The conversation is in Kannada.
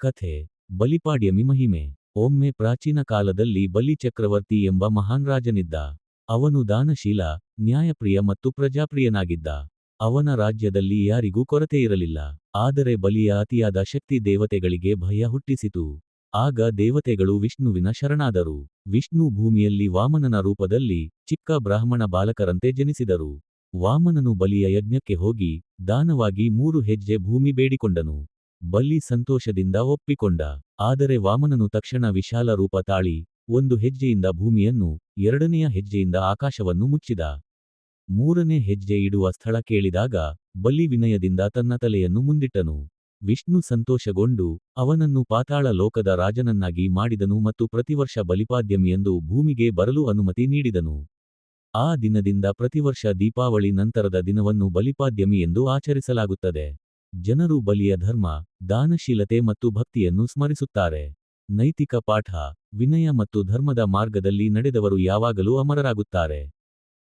ಕಥೆ ಬಲಿಪಾಡ್ಯಮಿ ಮಹಿಮೆ, ಒಮ್ಮೆ ಪ್ರಾಚೀನ ಕಾಲದಲ್ಲಿ ಬಲಿ ಚಕ್ರವರ್ತಿ ಎಂಬ ಮಹಾನ್ ರಾಜನಿದ್ದ. ಅವನು ದಾನಶೀಲ, ನ್ಯಾಯಪ್ರಿಯ ಮತ್ತು ಪ್ರಜಾಪ್ರಿಯನಾಗಿದ್ದ. ಅವನ ರಾಜ್ಯದಲ್ಲಿ ಯಾರಿಗೂ ಕೊರತೆಯಿರಲಿಲ್ಲ ಆದರೆ ಬಲಿಯ ಅತಿಯಾದ ಶಕ್ತಿ ದೇವತೆಗಳಿಗೆ ಭಯ ಹುಟ್ಟಿಸಿತು. ಆಗ ದೇವತೆಗಳು ವಿಷ್ಣುವಿನ ಶರಣಾದರು. ವಿಷ್ಣು ಭೂಮಿಯಲ್ಲಿ ವಾಮನನ ರೂಪದಲ್ಲಿ ಚಿಕ್ಕ ಬ್ರಾಹ್ಮಣ ಬಾಲಕರಂತೆ ಜನಿಸಿದರು. ವಾಮನನು ಬಲಿಯ ಯಜ್ಞಕ್ಕೆ ಹೋಗಿ ದಾನವಾಗಿ ಮೂರು ಹೆಜ್ಜೆ ಭೂಮಿ ಬೇಡಿಕೊಂಡನು. ಬಲಿ ಸಂತೋಷದಿಂದ ಒಪ್ಪಿಕೊಂಡ. ಆದರೆ ವಾಮನನು ತಕ್ಷಣ ವಿಶಾಲ ರೂಪ ತಾಳಿ ಒಂದು ಹೆಜ್ಜೆಯಿಂದ ಭೂಮಿಯನ್ನು, ಎರಡನೆಯ ಹೆಜ್ಜೆಯಿಂದ ಆಕಾಶವನ್ನು ಮುಚ್ಚಿದ. ಮೂರನೇ ಹೆಜ್ಜೆ ಇಡುವ ಸ್ಥಳ ಕೇಳಿದಾಗ ಬಲಿ ವಿನಯದಿಂದ ತನ್ನ ತಲೆಯನ್ನು ಮುಂದಿಟ್ಟನು. ವಿಷ್ಣು ಸಂತೋಷಗೊಂಡು ಅವನನ್ನು ಪಾತಾಳ ಲೋಕದ ರಾಜನನ್ನಾಗಿ ಮಾಡಿದನು ಮತ್ತು ಪ್ರತಿವರ್ಷ ಬಲಿಪಾದ್ಯಮಿಯೆಂದು ಭೂಮಿಗೆ ಬರಲು ಅನುಮತಿ ನೀಡಿದನು. ಆ ದಿನದಿಂದ ಪ್ರತಿವರ್ಷ ದೀಪಾವಳಿ ನಂತರದ ದಿನವನ್ನು ಬಲಿಪಾದ್ಯಮಿ ಎಂದು ಆಚರಿಸಲಾಗುತ್ತದೆ. ಜನರು ಬಲಿಯ ಧರ್ಮ, ದಾನಶೀಲತೆ ಮತ್ತು ಭಕ್ತಿಯನ್ನು ಸ್ಮರಿಸುತ್ತಾರೆ. ನೈತಿಕ ಪಾಠ, ವಿನಯ ಮತ್ತು ಧರ್ಮದ ಮಾರ್ಗದಲ್ಲಿ ನಡೆದವರು ಯಾವಾಗಲೂ ಅಮರರಾಗುತ್ತಾರೆ.